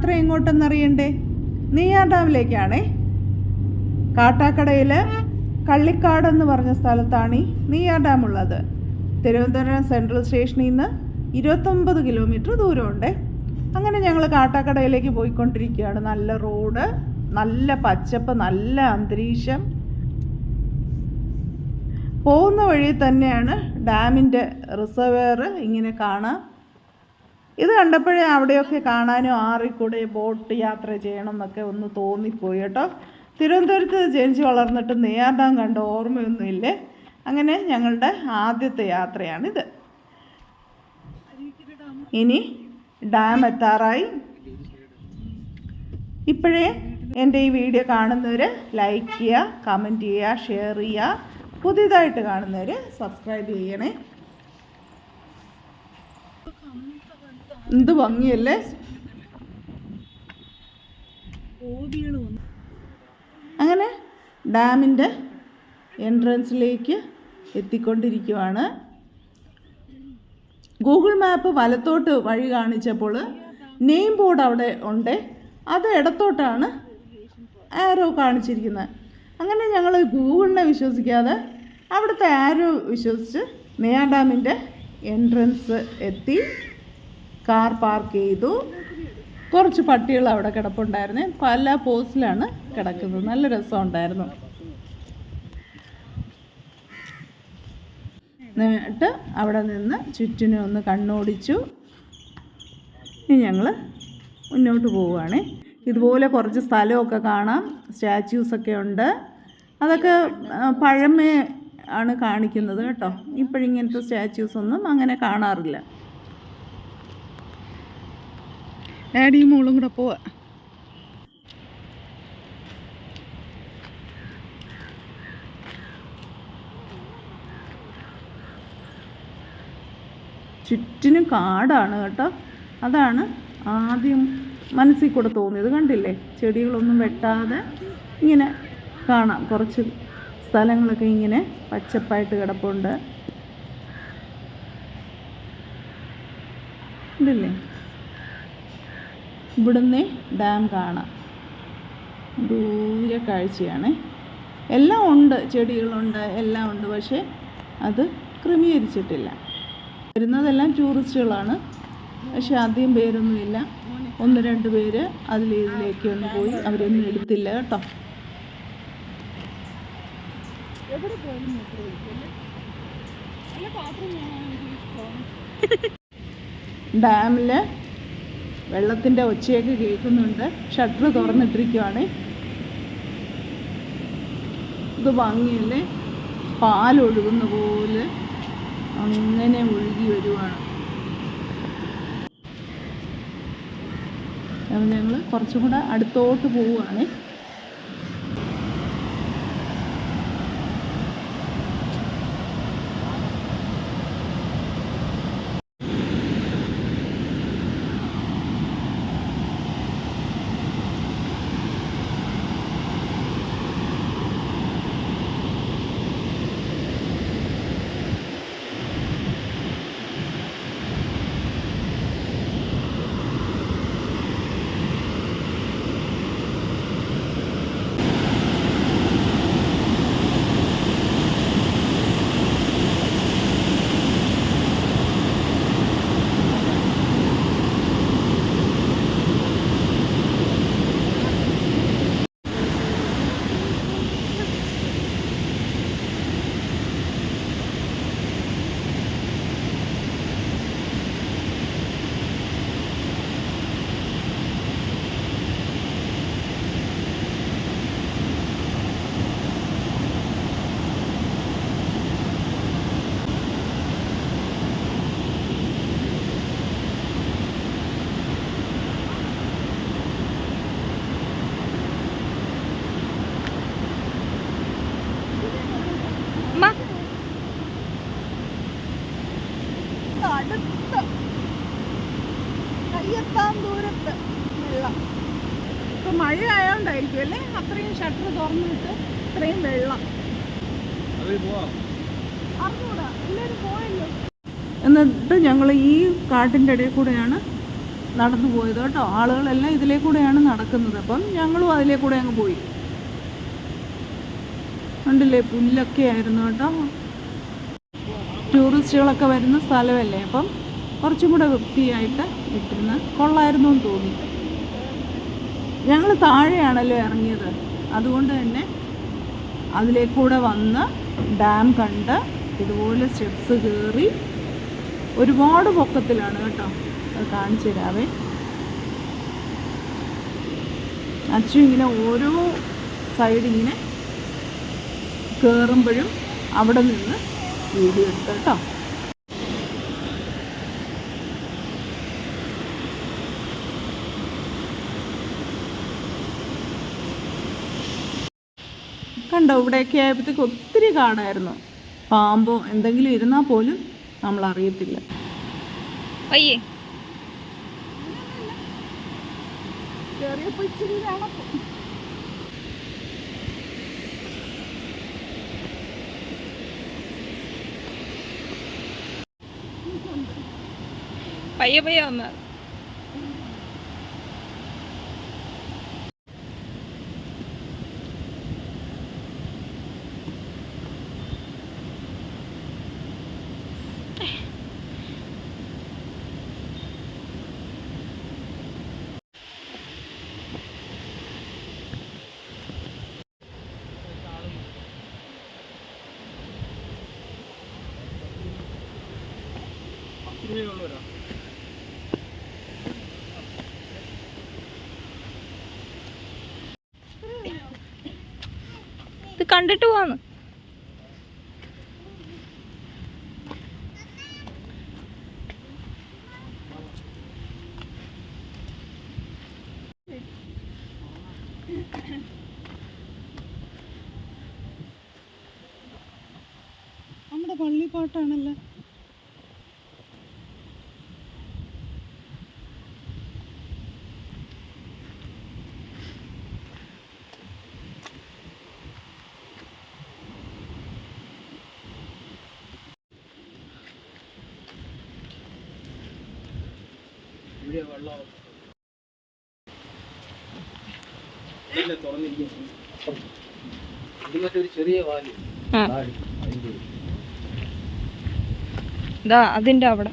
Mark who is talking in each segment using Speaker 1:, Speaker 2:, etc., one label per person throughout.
Speaker 1: യാത്ര എങ്ങോട്ടെന്നറിയണ്ടേ? നെയ്യാർ ഡാമിലേക്കാണേ? കാട്ടാക്കടയിൽ കള്ളിക്കാടെന്ന് പറഞ്ഞ സ്ഥലത്താണ് ഈ നെയ്യാർ ഡാം ഉള്ളത് തിരുവനന്തപുരം സെൻട്രൽ സ്റ്റേഷനിൽ നിന്ന് ഇരുപത്തൊമ്പത് കിലോമീറ്റർ ദൂരമുണ്ട്. അങ്ങനെ ഞങ്ങൾ കാട്ടാക്കടയിലേക്ക് പോയിക്കൊണ്ടിരിക്കുകയാണ്. നല്ല റോഡ് നല്ല പച്ചപ്പ് നല്ല അന്തരീക്ഷം. പോകുന്ന വഴി തന്നെയാണ് ഡാമിന്റെ റിസർവെയർ ഇങ്ങനെ കാണാം. ഇത് കണ്ടപ്പോഴേ അവിടെയൊക്കെ കാണാനും ആറിക്കൂടെ ബോട്ട് യാത്ര ചെയ്യണം എന്നൊക്കെ ഒന്ന് തോന്നിപ്പോയി കേട്ടോ. തിരുവനന്തപുരത്ത് ജനിച്ച് വളർന്നിട്ട് നേരിടാൻ കണ്ട ഓർമ്മയൊന്നുമില്ലേ. അങ്ങനെ ഞങ്ങളുടെ ആദ്യത്തെ യാത്രയാണിത്. ഇനി ഡാം എത്താറായി. ഇപ്പോഴേ എന്റെ ഈ വീഡിയോ കാണുന്നവർ ലൈക്ക് ചെയ്യുക കമന്റ് ചെയ്യുക ഷെയർ ചെയ്യുക. പുതിയതായിട്ട് കാണുന്നവർ സബ്സ്ക്രൈബ് ചെയ്യണേ. എന്ത് ഭംഗിയല്ലേ? അങ്ങനെ ഡാമിന്റെ എൻട്രൻസിലേക്ക് എത്തിക്കൊണ്ടിരിക്കുവാണ്. ഗൂഗിൾ മാപ്പ് വലത്തോട്ട് വഴി കാണിച്ചപ്പോൾ നെയിം ബോർഡ് അവിടെ ഉണ്ട്. അത് ഇടത്തോട്ടാണ് ആരോ കാണിച്ചിരിക്കുന്നത്. അങ്ങനെ ഞങ്ങൾ ഗൂഗിളിനെ വിശ്വസിക്കാതെ അവിടുത്തെ ആരോ വിശ്വസിച്ച് നെയ്യാ ഡാമിന്റെ എൻട്രൻസ് എത്തി. കാർ പാർക്ക് ചെയ്തു. കുറച്ച് പട്ടികൾ അവിടെ കിടപ്പുണ്ടായിരുന്നു. പല പോസ്റ്റിലാണ് കിടക്കുന്നത്. നല്ല രസമുണ്ടായിരുന്നു. എന്നിട്ട് അവിടെ നിന്ന് ചുറ്റിനെ ഒന്ന് കണ്ണോടിച്ചു. ഇനി ഞങ്ങൾ മുന്നോട്ട് പോവുകയാണ്. ഇതുപോലെ കുറച്ച് സ്ഥലമൊക്കെ കാണാം. സ്റ്റാച്യൂസൊക്കെ ഉണ്ട്. അതൊക്കെ പഴമേ ആണ് കാണിക്കുന്നത് കേട്ടോ. ഇപ്പോഴിങ്ങനത്തെ സ്റ്റാച്യൂസൊന്നും അങ്ങനെ കാണാറില്ല. ഡാഡിയും മോളും കൂടെ പോവാ. ചുറ്റിനും കാടാണ് കേട്ടോ. അതാണ് ആദ്യം മനസ്സിൽ കൂടെ തോന്നിയത്. കണ്ടില്ലേ? ചെടികളൊന്നും വെട്ടാതെ ഇങ്ങനെ കാണാം. കുറച്ച് സ്ഥലങ്ങളൊക്കെ ഇങ്ങനെ പച്ചപ്പായിട്ട് കിടപ്പുണ്ട്. കണ്ടില്ലേ? ഇവിടുന്ന് ഡാം കാണാം. ദൂരെ കാഴ്ചയാണ്. എല്ലാം ഉണ്ട് ചെടികളുണ്ട് എല്ലാം ഉണ്ട് പക്ഷേ അത് ക്രമീകരിച്ചിട്ടില്ല. വരുന്നതെല്ലാം ടൂറിസ്റ്റുകളാണ്. പക്ഷെ അധികം പേരൊന്നുമില്ല. ഒന്ന് രണ്ട് പേര് അതിൽ ഇതിലേക്ക് ഒന്ന് പോയി അവരൊന്നും എടുത്തില്ല കേട്ടോ. ഡാമിൽ വെള്ളത്തിന്റെ ഒച്ചയൊക്കെ കേൾക്കുന്നുണ്ട്. ഷട്ടർ തുറന്നിട്ടിരിക്കുവാണ്. ഇത് ഭംഗിയല്ലേ? പാലൊഴുകുന്ന പോലെ അങ്ങനെ ഒഴുകി വരുവാണ്. ഞങ്ങൾ കുറച്ചും കൂടെ അടുത്തോട്ട് പോവുകയാണ് ഞങ്ങൾ ഈ കാട്ടിന്റെ ഇടയിൽ കൂടെയാണ് നടന്നു പോയത് കേട്ടോ. ആളുകളെല്ലാം ഇതിലേ കൂടെയാണ് നടക്കുന്നത്. അപ്പം ഞങ്ങളും അതിലേ കൂടെ അങ്ങ് പോയി. ഉണ്ടല്ലേ പുല്ലൊക്കെ ആയിരുന്നു കേട്ടോ. ടൂറിസ്റ്റുകളൊക്കെ വരുന്ന സ്ഥലമല്ലേ? അപ്പം കുറച്ചും കൂടെ വൃത്തിയായിട്ട് ഇട്ടിരുന്ന് കൊള്ളായിരുന്നു എന്ന് തോന്നി. ഞങ്ങൾ താഴെയാണല്ലോ ഇറങ്ങിയത്. അതുകൊണ്ട് തന്നെ അതിലേക്കൂടെ വന്ന് ഡാം കണ്ട് ഇതുപോലെ സ്റ്റെപ്സ് കയറി ഒരുപാട് പൊക്കത്തിലാണ് കേട്ടോ. കാണിച്ചു തരാവേ. അച്ചു ഇങ്ങനെ ഓരോ സൈഡ് ഇങ്ങനെ കയറുമ്പോഴും അവിടെ നിന്ന് വീഡിയോ എടുക്കാം കേട്ടോ. കണ്ടോ ഇവിടെയൊക്കെ ആയപ്പോഴത്തേക്ക് ഒത്തിരി കാടായിരുന്നു. പാമ്പോ എന്തെങ്കിലും ഇരുന്നാൽ പോലും നമ്മൾ അറിയത്തില്ല
Speaker 2: അയ്യേ
Speaker 1: പയ്യ ഇച്ചിരി.
Speaker 2: പയ്യെ പയ്യെ വന്ന. ഇത് കണ്ടിട്ട് പോവാന്ന്
Speaker 1: നമ്മുടെ പള്ളിപ്പാട്ടാണല്ലോ
Speaker 3: ഇവിടെ വെള്ളം ഇല്ല, തുറന്നിരിക്കുന്നു. ഇത് മറ്റൊരു ചെറിയ വാൽ
Speaker 2: ആ
Speaker 3: താഴെ, അതിന്റെ ഒരു.
Speaker 2: അതിന്റെ അവിടെ.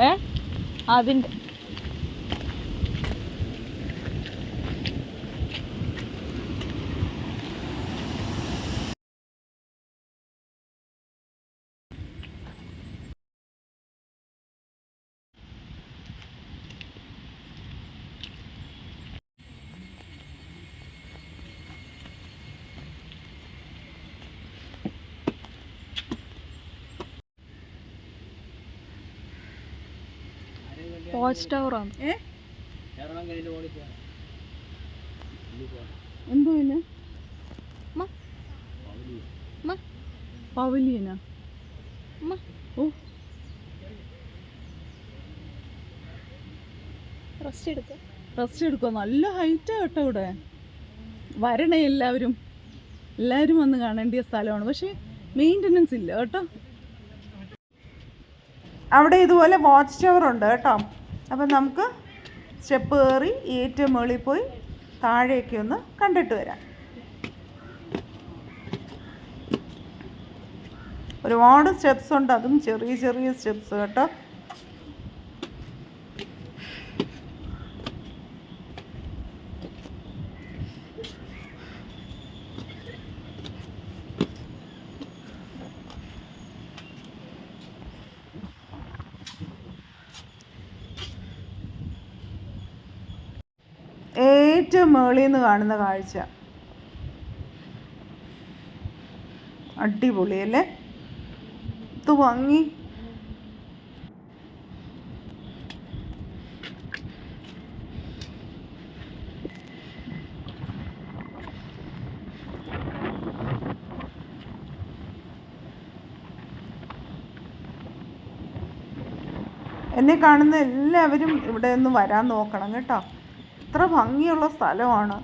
Speaker 2: ഏ? അതിന്റെ വാച്ച് ടവർ ആണ്.
Speaker 1: എന്തോ പവലിയനാ? ഓ.
Speaker 2: റെസ്റ്റ് എടുക്ക.
Speaker 1: റെസ്റ്റ് എടുക്കുക നല്ല ഹൈറ്റാ കേട്ടോ ഇവിടെ. വരണേ എല്ലാവരും. എല്ലാവരും വന്ന് കാണേണ്ടിയ സ്ഥലമാണ്. പക്ഷേ മെയിന്റനൻസ് ഇല്ല കേട്ടോ. അവിടെ ഇതുപോലെ വാച്ച് ടവർ ഉണ്ട് കേട്ടോ. അപ്പം നമുക്ക് സ്റ്റെപ്പ് കയറി ഏറ്റവും മുകളിൽ പോയി താഴേക്ക് ഒന്ന് കണ്ടിട്ട് വരാം. ഒരുപാട് സ്റ്റെപ്സ് ഉണ്ട്. അതും ചെറിയ ചെറിയ സ്റ്റെപ്സ് കേട്ടോ. ഏറ്റവും മേളിൽ നിന്ന് കാണുന്ന കാഴ്ച. അടിപൊളിയല്ലേ ഇത് വാങ്ങി എന്നെ കാണുന്ന എല്ലാവരും ഇവിടെ ഒന്ന് വരാൻ നോക്കണം കേട്ടോ. ഇത്ര ഭംഗിയുള്ള സ്ഥലമാണ്.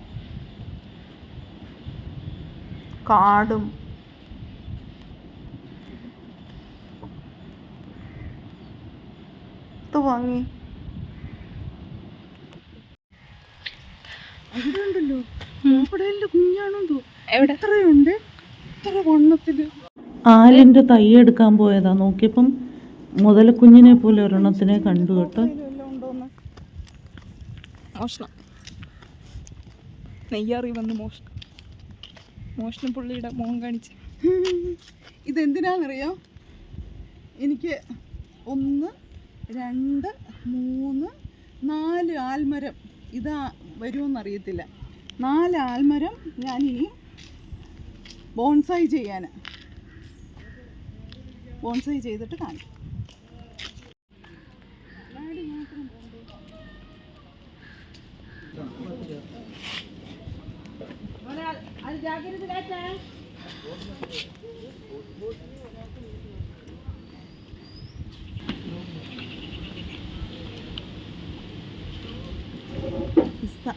Speaker 1: കാടും. ഭംഗി. വാങ്ങി അവിടെ ഉണ്ടല്ലോ അവിടെ കുഞ്ഞാണെന്തോ എത്രയുണ്ട് ഇത്ര വണ്ണത്തിൽ. ആലിന്റെ തൈ എടുക്കാൻ പോയതാ. നോക്കിയപ്പം മുതലക്കുഞ്ഞിനെ പോലെ ഒരെണ്ണത്തിനെ കണ്ടു കേട്ടോ.
Speaker 2: മോഷണം. നെയ്യാറി വന്ന് മോഷണം. മോഷണം പുള്ളിയുടെ മോഹം കാണിച്ച്.
Speaker 1: ഇതെന്തിനാണെന്നറിയോ? എനിക്ക് ഒന്ന് രണ്ട് മൂന്ന് നാല് ആൽമരം ഇതാ വരുമെന്നറിയത്തില്ല നാല് ആൽമരം ഞാൻ ഇനി ബോൺസായി ചെയ്യാൻ ബോൺസായി ചെയ്തിട്ട് കാണിക്കും.
Speaker 2: అది
Speaker 1: జాగ్రత్త కదా ఇస్తా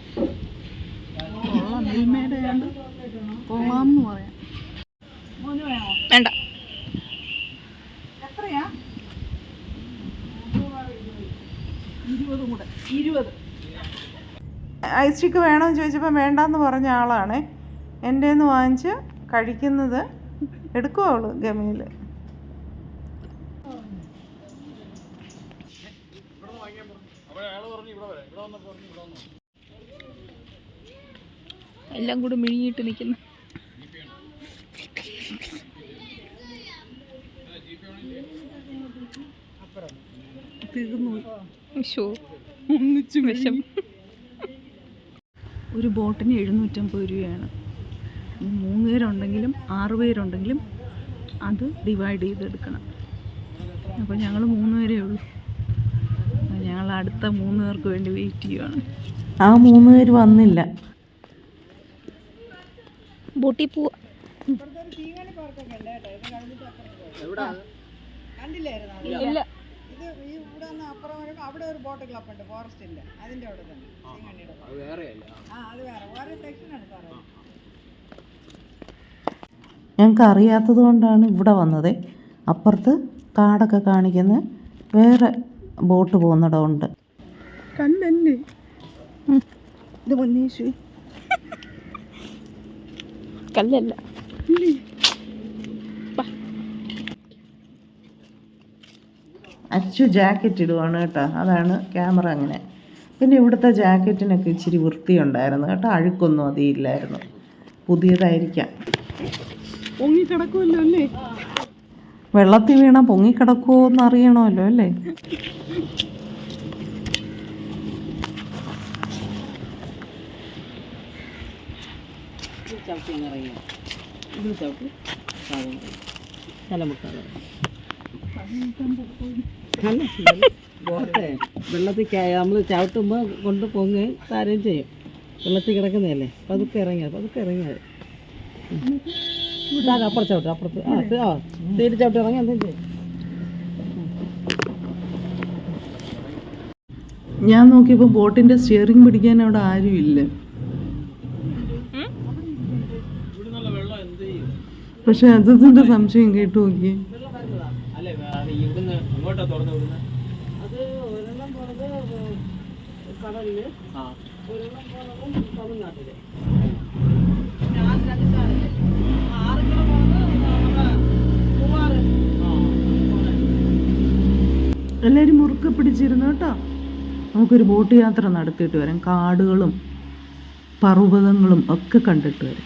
Speaker 1: మిల్ ഐസ് സ്റ്റിക്ക് വേണമെന്ന് ചോദിച്ചപ്പോൾ വേണ്ടാന്ന് പറഞ്ഞ ആളാണ്. എന്റെ നിന്ന് വാങ്ങിച്ച് കഴിക്കുന്നത് എടുക്കുമോ അവൾ ഗമിയിൽ
Speaker 2: എല്ലാം കൂടെ മിഴുങ്ങിയിട്ട് നിൽക്കുന്നു.
Speaker 1: തീർന്നു ഒന്നിച്ച്
Speaker 2: വിഷം
Speaker 1: ഒരു ബോട്ടിന് എഴുന്നൂറ്റമ്പത് രൂപയാണ്. മൂന്ന് പേരുണ്ടെങ്കിലും ആറ് പേരുണ്ടെങ്കിലും അത് ഡിവൈഡ് ചെയ്തെടുക്കണം. അപ്പോൾ ഞങ്ങൾ മൂന്ന് പേരേ ഉള്ളൂ. ഞങ്ങൾ അടുത്ത മൂന്ന് പേർക്ക് വേണ്ടി വെയിറ്റ് ചെയ്യുകയാണ് ആ മൂന്ന് പേര് വന്നില്ല.
Speaker 2: ബോട്ടിൽ പോവാ ഇല്ല.
Speaker 3: അത് വേറെ വേറെ. സെക്ഷനാണ് സാറേ.
Speaker 1: ഞങ്ങൾക്ക് അറിയാത്തത് കൊണ്ടാണ് ഇവിടെ വന്നത്. അപ്പുറത്ത് കാടൊക്കെ കാണിക്കുന്ന വേറെ ബോട്ട് പോകുന്നിടമുണ്ട്. കല്ലല്ലേ ഇത്
Speaker 2: കല്ലല്ല.
Speaker 1: അച്ചു ജാക്കറ്റ് ഇടുവാണ് കേട്ടോ. അതാണ് ക്യാമറ അങ്ങനെ. പിന്നെ ഇവിടുത്തെ ജാക്കറ്റിനൊക്കെ ഇച്ചിരി വൃത്തിയുണ്ടായിരുന്നു കേട്ടോ. അഴുക്കൊന്നും അതിയില്ലായിരുന്നു പുതിയതായിരിക്കാം. പൊങ്ങിക്കിടക്കുമല്ലോ അല്ലേ? വെള്ളത്തിൽ വീണാൽ പൊങ്ങിക്കിടക്കുമോ എന്ന് അറിയണമല്ലോ അല്ലേ?
Speaker 3: ചവിട്ടി ഇറങ്ങി ഇത് ചവിട്ടി. തലമുട്ടാതെ പോട്ടെ. വെള്ളത്തിൽ നമ്മൾ ചവിട്ടുമ്പോൾ കൊണ്ട് പൊങ്ങ് താരം ചെയ്യും. വെള്ളത്തിൽ കിടക്കുന്നതല്ലേ? പതുക്കെ ഇറങ്ങിയത് പതുക്കെ ഇറങ്ങിയത് അപ്പുറത്ത് ചവിട്ടും അപ്പുറത്ത്. ആ ആ തീരെ ചവിട്ടി ഇറങ്ങി എന്തും ചെയ്യും.
Speaker 1: ഞാൻ നോക്കിയപ്പോൾ ബോട്ടിന്റെ സ്റ്റിയറിംഗ് പിടിക്കാൻ അവിടെ ആരുമില്ല പക്ഷെ അതിന്റെ സംശയം കേട്ടു നോക്കി
Speaker 3: അല്ലേ അങ്ങോട്ടാ തുറന്നു വിടുന്നത് അത് ഒരെണ്ണം പോണത് കടലിൽ. ഒരെണ്ണം പോണത് തമിഴ്നാട്ടിൽ.
Speaker 1: എല്ലാവരും മുറുക്കെ പിടിച്ചിരുന്നു കേട്ടോ. നമുക്കൊരു ബോട്ട് യാത്ര നടത്തിയിട്ട് വരാം. കാടുകളും പർവതങ്ങളും ഒക്കെ കണ്ടിട്ട് വരാം.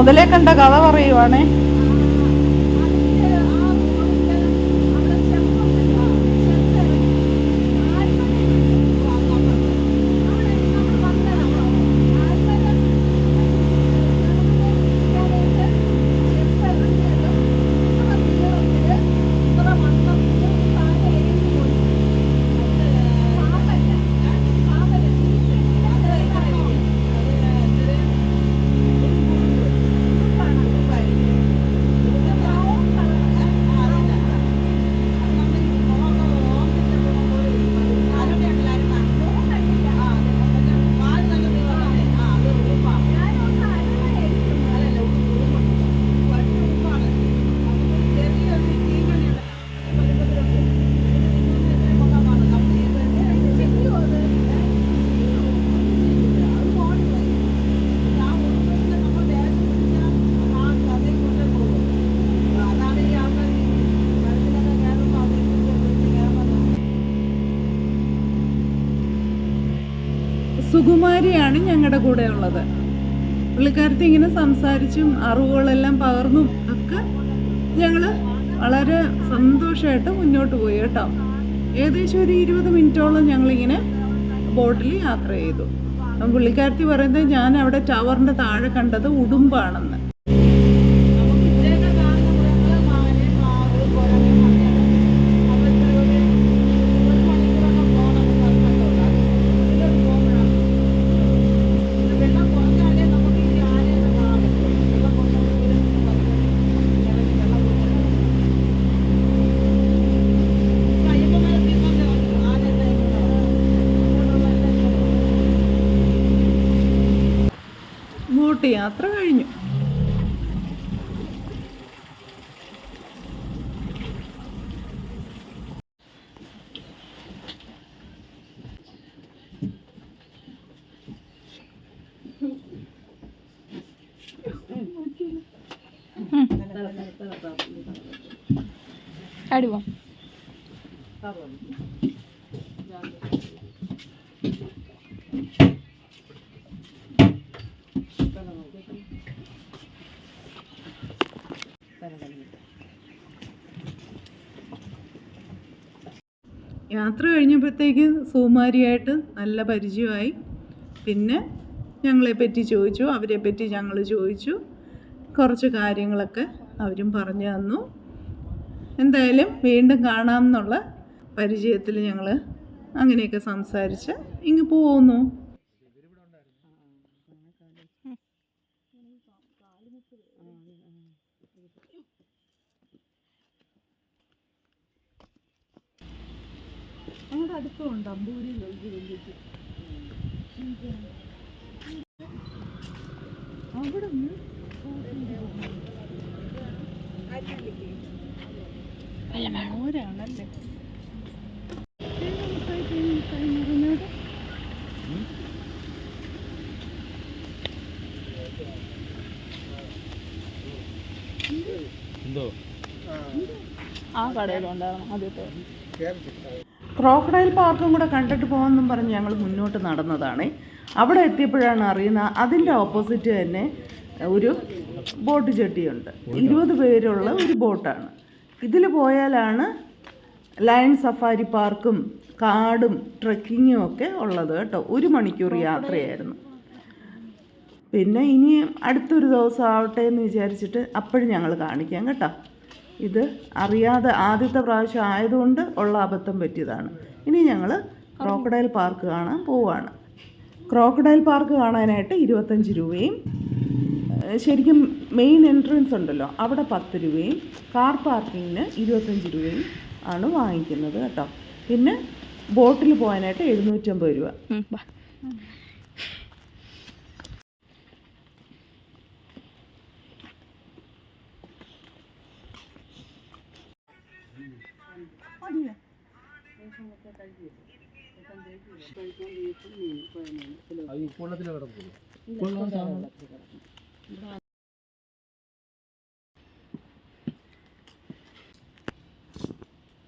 Speaker 1: മുതലേ കണ്ട കഥ പറയുവാണേ. സുകുമാരിയാണ് ഞങ്ങളുടെ കൂടെ ഉള്ളത് പുള്ളിക്കാരത്തി ഇങ്ങനെ സംസാരിച്ചും അറിവുകളെല്ലാം പകർന്നും ഒക്കെ ഞങ്ങൾ വളരെ സന്തോഷമായിട്ട് മുന്നോട്ട് പോയി കേട്ടോ. ഏകദേശം ഒരു ഇരുപത് മിനിറ്റോളം ഞങ്ങളിങ്ങനെ ബോട്ടിൽ യാത്ര ചെയ്തു. പുള്ളിക്കാരത്തി പറയുന്നത് ഞാൻ അവിടെ ടവറിന്റെ താഴെ കണ്ടത് ഉടുമ്പാണെന്ന്. ബോട്ട് യാത്ര കഴിഞ്ഞു
Speaker 2: അടിവാ
Speaker 1: യാത്ര കഴിഞ്ഞപ്പോഴത്തേക്ക് സൂമാരിയായിട്ട് നല്ല പരിചയമായി. പിന്നെ ഞങ്ങളെ പറ്റി ചോദിച്ചു അവരെ പറ്റി ഞങ്ങൾ ചോദിച്ചു. കുറച്ച് കാര്യങ്ങളൊക്കെ അവരും പറഞ്ഞു തന്നു. എന്തായാലും വീണ്ടും കാണാം എന്നുള്ള പരിചയത്തിൽ ഞങ്ങൾ അങ്ങനെയൊക്കെ സംസാരിച്ച് ഇങ്ങ് പോകുന്നു അടുത്തുണ്ട് അമ്പൂരി അവിടെ നിന്ന് ഓരാണല്ലേ
Speaker 2: ആ കടയിലുണ്ടായിരുന്നു ആദ്യത്തെ.
Speaker 1: ക്രോക്കഡൈൽ പാർക്കും കൂടെ കണ്ടിട്ട് പോകാമെന്നും പറഞ്ഞ് ഞങ്ങൾ മുന്നോട്ട് നടന്നതാണ്. അവിടെ എത്തിയപ്പോഴാണ് അറിയുന്നത് അതിന്റെ ഓപ്പോസിറ്റ് തന്നെ ഒരു ബോട്ട് ചെട്ടിയുണ്ട് ഇരുപത് പേരുള്ള ഒരു ബോട്ടാണ്. ഇതിൽ പോയാലാണ് ലയൺ സഫാരി പാർക്കും കാടും ട്രക്കിങ്ങും ഒക്കെ ഉള്ളത് കേട്ടോ. ഒരു മണിക്കൂർ യാത്രയായിരുന്നു. പിന്നെ ഇനിയും അടുത്തൊരു ദിവസം ആവട്ടെ എന്ന് വിചാരിച്ചിട്ട് അപ്പോഴും ഞങ്ങൾ കാണിക്കാം കേട്ടോ. ഇത് അറിയാതെ ആദ്യത്തെ പ്രാവശ്യം ആയതുകൊണ്ട് ഉള്ള അബദ്ധം പറ്റിയതാണ്. ഇനി ഞങ്ങൾ ക്രോക്കഡൈൽ പാർക്ക് കാണാൻ പോവുകയാണ് ക്രോക്കഡൈൽ പാർക്ക് കാണാനായിട്ട് ഇരുപത്തഞ്ച് രൂപയും ശരിക്കും മെയിൻ എൻട്രൻസ് ഉണ്ടല്ലോ അവിടെ പത്ത് രൂപയും കാർ പാർക്കിങ്ങിന് ഇരുപത്തഞ്ച് രൂപയും ആണ് വാങ്ങിക്കുന്നത് കേട്ടോ. പിന്നെ ബോട്ടിൽ പോകാനായിട്ട് എഴുന്നൂറ്റമ്പത് രൂപ.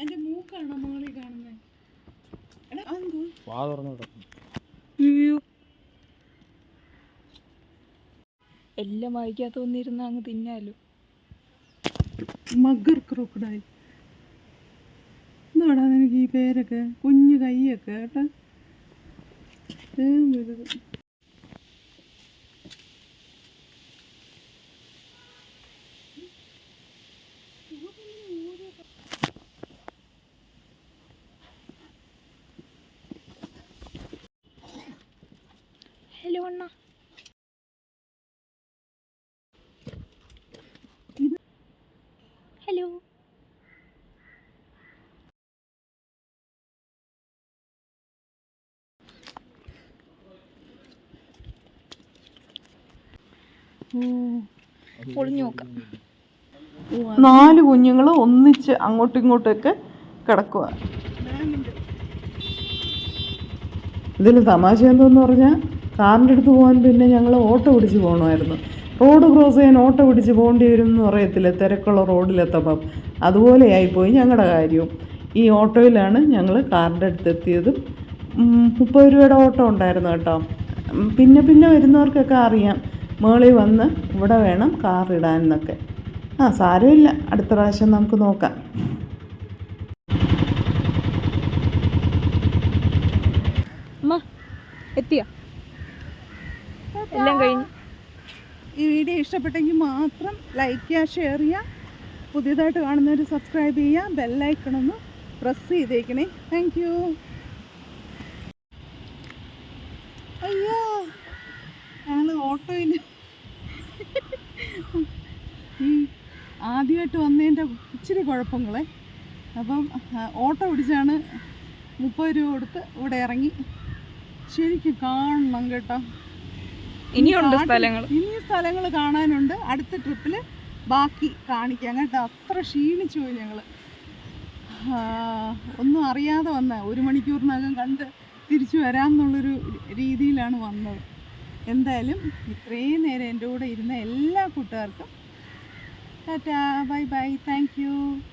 Speaker 1: എന്റെ മൂക്കാണോ മോളി കാണുന്നത് എടാ അതെന്തോ?
Speaker 2: അയ്യോ. എല്ലാം വായിക്കാത്ത ഒന്നിരുന്ന് അങ്ങ് തിന്നാലോ.
Speaker 4: Mugger crocodile. പേരൊക്കെ കുഞ്ഞു കൈയൊക്കെ കേട്ടോ.
Speaker 2: പൊളിഞ്ഞു നോക്കാം
Speaker 4: നാല് കുഞ്ഞുങ്ങൾ ഒന്നിച്ച് അങ്ങോട്ടും ഇങ്ങോട്ടൊക്കെ കിടക്കുക ഇതിൽ തമാശ എന്തെന്ന് പറഞ്ഞാൽ കാറിന്റെ അടുത്ത് പോകാൻ പിന്നെ ഞങ്ങൾ ഓട്ടോ പിടിച്ച് പോകണമായിരുന്നു റോഡ് ക്രോസ് ചെയ്യാൻ ഓട്ടോ പിടിച്ച് പോകേണ്ടി വരും എന്ന് പറയത്തില്ല തിരക്കുള്ള റോഡിലെത്തപ്പം. അതുപോലെയായിപ്പോയി ഞങ്ങളുടെ കാര്യവും. ഈ ഓട്ടോയിലാണ് ഞങ്ങൾ കാറിന്റെ അടുത്ത് എത്തിയതും. മുപ്പത് രൂപയുടെ ഓട്ടോ ഉണ്ടായിരുന്നു കേട്ടോ. പിന്നെ പിന്നെ വരുന്നവർക്കൊക്കെ അറിയാം. മേളിൽ വന്ന് ഇവിടെ വേണം കാർ ഇടാൻ എന്നൊക്കെ ആ സാരമില്ല. അടുത്ത പ്രാവശ്യം നമുക്ക് നോക്കാം.
Speaker 2: അമ്മ എത്തിയോ? എല്ലാം കഴിഞ്ഞു.
Speaker 4: ഈ വീഡിയോ ഇഷ്ടപ്പെട്ടെങ്കിൽ മാത്രം ലൈക്ക് ചെയ്യുക ഷെയർ ചെയ്യുക. പുതിയതായിട്ട് കാണുന്നവർ സബ്സ്ക്രൈബ് ചെയ്യുക. ബെല്ലൈക്കണൊന്ന് പ്രസ് ചെയ്തേക്കണേ. താങ്ക് യു അയ്യോ ഞങ്ങൾ ഓട്ടോയിൽ ഈ ആദ്യമായിട്ട് വന്നതിന്റെ ഇച്ചിരി കുഴപ്പങ്ങളെ. അപ്പം ഓട്ടോ പിടിച്ചാണ് മുപ്പത് രൂപ കൊടുത്ത് ഇവിടെ ഇറങ്ങി. ശരിക്കും കാണണം കേട്ടോ.
Speaker 2: ഇനിയുണ്ട് സ്ഥലങ്ങൾ
Speaker 4: ഇനി സ്ഥലങ്ങൾ കാണാനുണ്ട്. അടുത്ത ട്രിപ്പിൽ ബാക്കി കാണിക്കാം. കേട്ടോ അത്ര ക്ഷീണിച്ചു പോയി ഞങ്ങൾ ഒന്നും അറിയാതെ വന്ന ഒരു മണിക്കൂറിനകം കണ്ട് തിരിച്ചു വരാമെന്നുള്ളൊരു രീതിയിലാണ് വന്നത്. എന്തായാലും ഇത്രയും നേരം എന്റെ കൂടെ ഇരുന്ന എല്ലാ കൂട്ടുകാർക്കും Tada, bye bye, thank you.